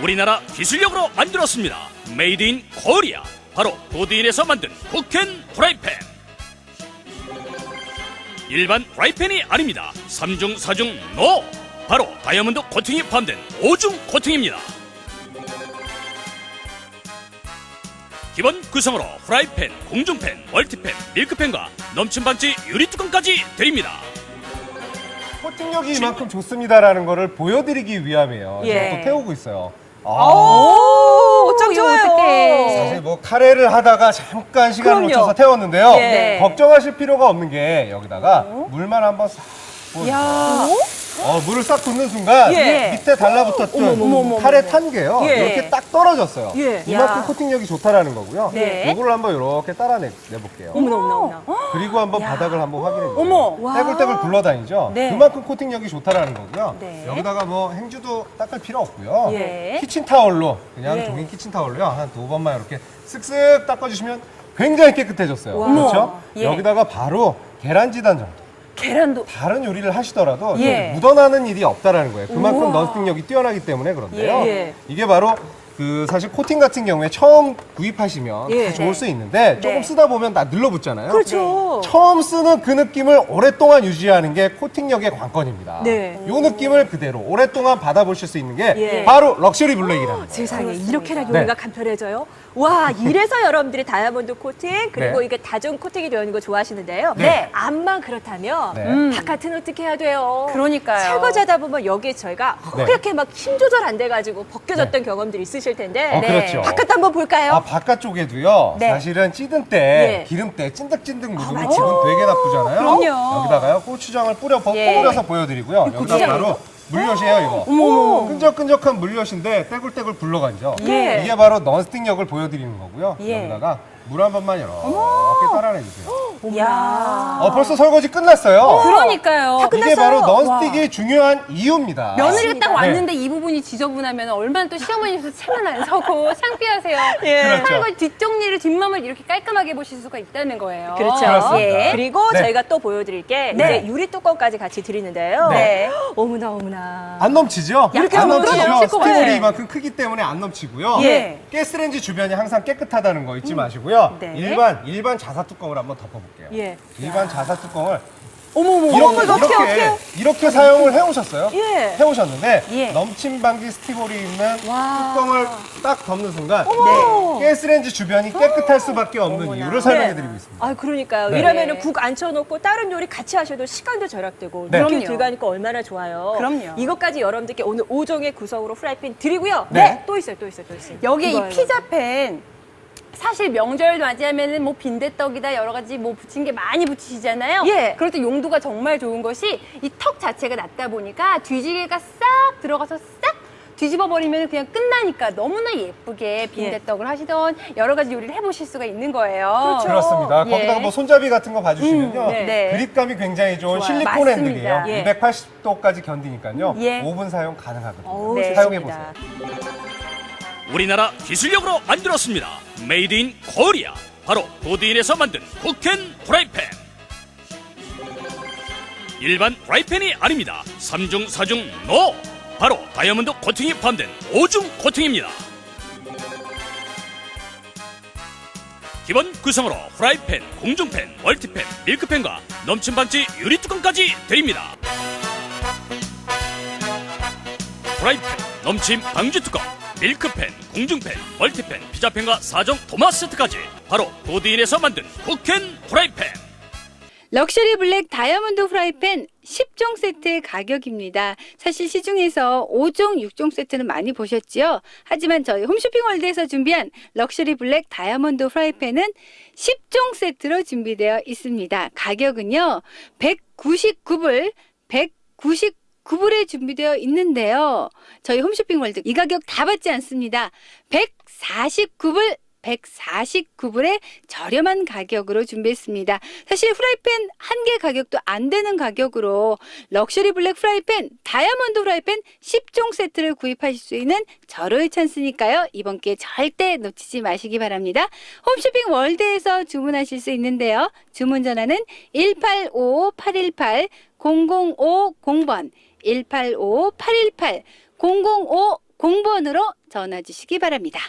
우리나라 기술력으로 만들었습니다. 메이드 인 코리아. 바로 도디인에서 만든 쿠켄 프라이팬. 일반 프라이팬이 아닙니다. 3중, 4중, 노! 바로 다이아몬드 코팅이 포함된 5중 코팅입니다. 기본 구성으로 프라이팬, 공중팬, 멀티팬, 밀크팬과 넘친 반지 유리 뚜껑까지 드립니다. 코팅력이 이만큼 좋습니다라는 거를 보여드리기 위함이에요. 예. 제가 또 태우고 있어요. 아, 오, 짱 이거 좋아요. 어떡해. 사실 뭐 카레를 하다가 잠깐 시간을 그럼요. 놓쳐서 태웠는데요. 네. 걱정하실 필요가 없는 게 여기다가 물만 한번 싹 부어주세요. 야. 어, 물을 싹 붓는 순간 예. 밑에 달라붙었던 어머, 어머, 어머, 카레 어머. 탄 게요. 예. 이렇게 딱 떨어졌어요. 예. 이만큼 야. 코팅력이 좋다라는 거고요. 네. 이거를 한번 이렇게 따라내 볼게요. 어머나, 어머나, 어머나. 그리고 한번 바닥을 한번 확인해 주세요. 어머. 와. 떼굴떼굴 굴러다니죠. 네. 그만큼 코팅력이 좋다라는 거고요. 네. 여기다가 뭐 행주도 닦을 필요 없고요. 예. 키친 타월로 그냥 예. 종이 키친 타월로요 한 두 번만 이렇게 쓱쓱 닦아 주시면 굉장히 깨끗해졌어요. 와. 그렇죠? 예. 여기다가 바로 계란지단 정도. 계란도. 다른 요리를 하시더라도 좀 예. 묻어나는 일이 없다라는 거예요. 그만큼 우와. 넌스틱력이 뛰어나기 때문에 그런데요. 예, 예. 이게 바로 그 사실 코팅 같은 경우에 처음 구입하시면 예. 다 좋을 네. 수 있는데 조금 네. 쓰다 보면 다 늘러붙잖아요. 그렇죠. 처음 쓰는 그 느낌을 오랫동안 유지하는 게 코팅력의 관건입니다. 네. 이 느낌을 그대로 오랫동안 받아보실 수 있는 게 예. 바로 럭셔리 블랙이라는 거예요. 세상에 이렇게나 네. 요리가 간편해져요. 와 이래서 여러분들이 다이아몬드 코팅 그리고 네. 이게 다중 코팅이 되어 있는 거 좋아하시는데요. 네. 암만 그렇다면 네. 바깥은 어떻게 해야 돼요? 그러니까요. 설거지하다 보면 여기에 저희가 네. 그렇게 막 힘 조절 안 돼가지고 벗겨졌던 경험들이 있으실 텐데 어, 그렇죠. 바깥 한번 볼까요? 아, 바깥쪽에도요. 네. 사실은 찌든 때 예. 기름때 찐득찐득 묻으면 맞아요. 기분 되게 나쁘잖아요. 그럼요. 여기다가요. 고추장을 뿌려 버- 예. 뿌려서 보여드리고요. 여기다? 바로 물엿이에요, 이거. 어머머. 끈적끈적한 물엿인데 떼굴떼굴 굴러가죠. 예. 이게 바로 넌스틱력을 보여드리는 거고요. 예. 여기다가 물 한 번만 이렇게 따라내주세요. 야. 어, 벌써 설거지 끝났어요. 그러니까요. 이게 바로 넌스틱이 중요한 이유입니다. 며느리가 딱 네. 왔는데 이 부분이 지저분하면 얼마나 또 시어머니께서 체면 안 서고 창피하세요. 예. 그렇죠. 설거지 뒷정리를 뒷마음을 이렇게 깔끔하게 보실 수가 있다는 거예요. 그렇죠. 그렇습니다. 예. 그리고 네. 저희가 또 보여드릴 게 네. 이제 유리 뚜껑까지 같이 드리는데요. 네. 어머나 어머나. 안 넘치죠? 이렇게 안 하면 넘치죠? 넘칠 것 스티물이. 이만큼 크기 때문에 안 넘치고요. 예. 가스레인지 주변이 항상 깨끗하다는 거 잊지 마시고요. 네. 일반 일반 자사 뚜껑을 한번 덮어볼게요. 예. 일반 자사 뚜껑을 어머머. 이렇게 어머, 어떻게, 이렇게 어떻게. 이렇게 사용을 해오셨어요? 예. 해오셨는데 예. 넘침 방지 스티볼이 있는 와. 뚜껑을 딱 덮는 순간 네. 가스레인지 주변이 깨끗할 수밖에 없는 이유를 설명해드리고 있습니다. 아 그러니까요. 네. 이러면은 국 앉혀놓고 다른 요리 같이 하셔도 시간도 절약되고 네. 느낌 그럼요. 들어가니까 얼마나 좋아요. 그럼요. 이것까지 여러분들께 오늘 5종의 구성으로 프라이팬 드리고요. 네. 또 있어요, 또 있어요, 또 있어요. 여기에. 이 피자팬 사실 명절 맞이하면은 뭐 빈대떡이다 여러 가지 뭐 붙인 게 많이 붙이시잖아요. 예. 그럴 때 용도가 정말 좋은 것이 이 턱 자체가 낮다 보니까 뒤지개가 싹 들어가서 싹 뒤집어 버리면 그냥 끝나니까 너무나 예쁘게 빈대떡을 하시던 여러 가지 요리를 해보실 수가 있는 거예요. 그렇죠. 그렇습니다. 예. 거기다가 뭐 손잡이 같은 거 봐주시면요. 음, 네. 네. 그립감이 굉장히 좋은 좋아요. 실리콘 맞습니다. 핸들이에요. 예. 280도까지 견디니까요. 예. 5분 사용 가능하거든요. 어우, 네. 사용해 좋습니다. 우리나라 기술력으로 만들었습니다. 메이드 인 코리아. 바로 도디인에서 만든 쿠켄 프라이팬. 일반 프라이팬이 아닙니다. 3중, 4중, 노! 바로 다이아몬드 코팅이 포함된 5중 코팅입니다. 기본 구성으로 프라이팬, 공중팬, 멀티팬, 밀크팬과 넘친 반지 유리 뚜껑까지 드립니다. 프라이팬, 넘침 방지 뚜껑, 밀크팬, 공중팬, 멀티팬, 피자팬과 4종 토마 세트까지 바로 도디인에서 만든 쿠켄 프라이팬. 럭셔리 블랙 다이아몬드 프라이팬 10종 세트의 가격입니다. 사실 시중에서 5종, 6종 세트는 많이 보셨지요? 하지만 저희 홈쇼핑 월드에서 준비한 럭셔리 블랙 다이아몬드 프라이팬은 10종 세트로 준비되어 있습니다. 가격은요, 199불, 199 불에 준비되어 있는데요. 저희 홈쇼핑 월드 이 가격 다 받지 않습니다. 149불 149불의 저렴한 가격으로 준비했습니다. 사실 프라이팬 한 개 가격도 안 되는 가격으로 럭셔리 블랙 프라이팬, 다이아몬드 프라이팬 10종 세트를 구입하실 수 있는 절호의 찬스니까요. 이번 기회 절대 놓치지 마시기 바랍니다. 홈쇼핑 월드에서 주문하실 수 있는데요. 주문 전화는 185-818-0050번 185-818 0050 공번으로 전화 주시기 바랍니다.